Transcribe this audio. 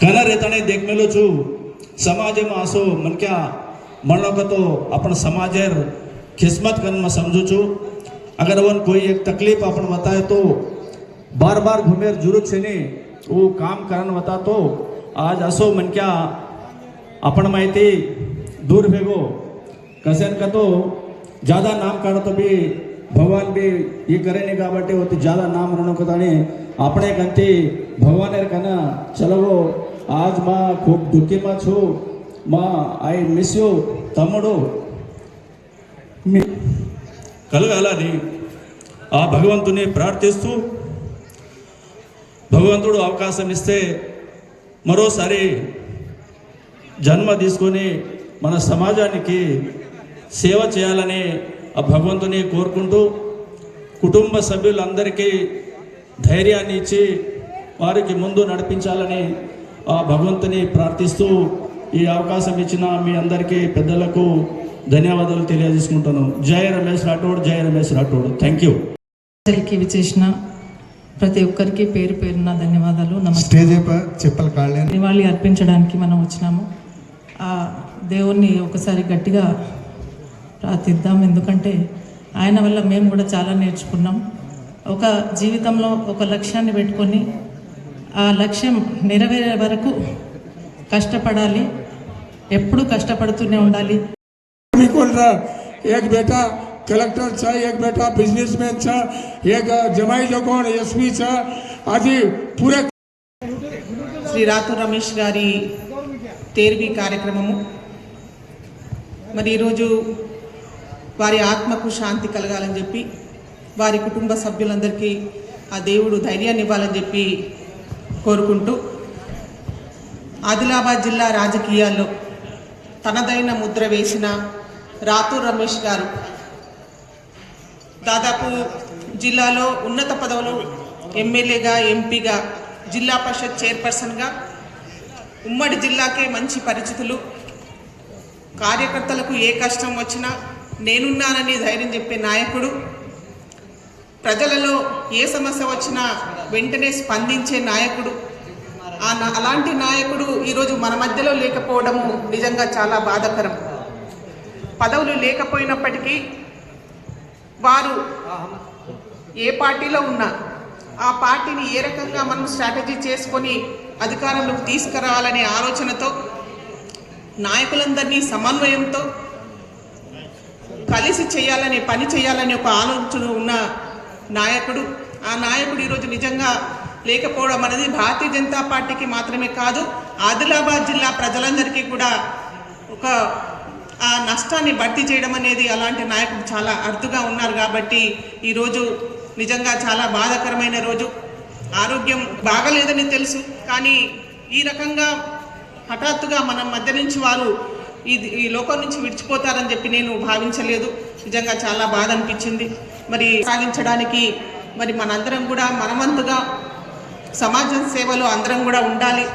Colour इतने देख मिलो छु समाज में आसो मन क्या मनो का तो अपन समाज किस्मत कन में समझो छु अगर वन कोई एक तकलीफ़ अपन बताए तो बार बार घूमेर ज़रूरत से नहीं वो काम करन बता तो आज असो मन क्या अपन माइती दूर भेगो कसन का तो ज़्यादा नाम करो तो भी भगवान भी ये करे नहीं गा बटे होती ज़्यादा नाम रनो कता नहीं अपने कंती भगवान कना चलो આજ માં ખૂબ દુઃખીમાં છું માં ఐ మిస్ యూ తమ్ముడు మీ- కలగాలని ఆ భగవంతుని ప్రార్థిస్తూ భగవంతుడు అవకాశం ఇస్తే మరోసారి జన్మ తీసుకొని మన సమాజానికి సేవ చేయాలని ఆ భగవంతుని కోరుకుంటూ కుటుంబ సభ్యులందరికీ ధైర్యాన్ని ఇచ్చి వారికి ముందు నడిపించాలని ఆ భగవంతుని ప్రార్థిస్తూ ఈ అవకాశం ఇచ్చిన మీ అందరికీ పెద్దలకు ధన్యవాదాలు తెలియజేసుకుంటాను జయ రమేష్ రాఠోడ్ జయ రమేష్ రాఠోడ్. థ్యాంక్ యూ కి విచేసిన ప్రతి ఒక్కరికి పేరు పేరున ధన్యవాదాలు. నమస్తే. చెప్పలు కాళ్ళని నివాళి అర్పించడానికి మనం వచ్చినాము. ఆ దేవుణ్ణి ఒకసారి గట్టిగా ప్రార్థిద్దాం. ఎందుకంటే ఆయన వల్ల మేము కూడా చాలా నేర్చుకున్నాం. ఒక జీవితంలో ఒక లక్ష్యాన్ని పెట్టుకొని ఆ లక్ష్యం నెరవేరే వరకు కష్టపడాలి ఎప్పుడు కష్టపడుతూనే ఉండాలి बिल्कुल रहा एक बेटा कलेक्टर छ एक बेटा बिजनेसमैन छ एक जमाई लोगों एसपी छ आदि पूरे శ్రీ రాతు రమేష్ గారి తేర్వి కార్యక్రమము మరి ఈరోజు వారి ఆత్మకు శాంతి కలగాలని చెప్పి వారి కుటుంబ సభ్యులందరికీ ఆ దేవుడు ధైర్యాన్ని ఇవ్వాలని చెప్పి కోరుకుంటూ ఆదిలాబాద్ జిల్లా రాజకీయాల్లో తనదైన ముద్ర వేసిన రాతు రమేష్ గారు దాదాపు జిల్లాలో ఉన్నత పదవులు ఎమ్మెల్యేగా ఎంపీగా జిల్లా పరిషత్ చైర్పర్సన్గా ఉమ్మడి జిల్లాకే మంచి పరిచితులు. కార్యకర్తలకు ఏ కష్టం వచ్చినా నేనున్నానని ధైర్యం చెప్పే నాయకుడు. ప్రజలలో ఏ సమస్య వచ్చినా వెంటనే స్పందించే నాయకుడు. ఆ అలాంటి నాయకుడు ఈరోజు మన మధ్యలో లేకపోవడము నిజంగా చాలా బాధాకరం. పదవులు లేకపోయినప్పటికీ వారు ఏ పార్టీలో ఉన్నా ఆ పార్టీని ఏ రకంగా మనం స్ట్రాటజీ చేసుకొని అధికారంలోకి తీసుకురావాలనే ఆలోచనతో నాయకులందరినీ సమన్వయంతో కలిసి చేయాలనే పని చేయాలనే ఒక ఆలోచన ఉన్న నాయకుడు. ఆ నాయకుడు ఈరోజు నిజంగా లేకపోవడం అనేది భారతీయ జనతా పార్టీకి మాత్రమే కాదు ఆదిలాబాద్ జిల్లా ప్రజలందరికీ కూడా ఒక ఆ నష్టాన్ని భర్తీ చేయడం అనేది అలాంటి నాయకుడు చాలా అరుదుగా ఉన్నారు కాబట్టి ఈరోజు నిజంగా చాలా బాధాకరమైన రోజు. ఆరోగ్యం బాగలేదని తెలుసు కానీ ఈ రకంగా హఠాత్తుగా మన మధ్య నుంచి వారు ఈ ఈ లోకం నుంచి విడిచిపోతారని చెప్పి నేను భావించలేదు. నిజంగా చాలా బాధ అనిపించింది. మరి సాగించడానికి మరి మనందరం కూడా మనవంతుగా సమాజం సేవలో అందరం కూడా ఉండాలి.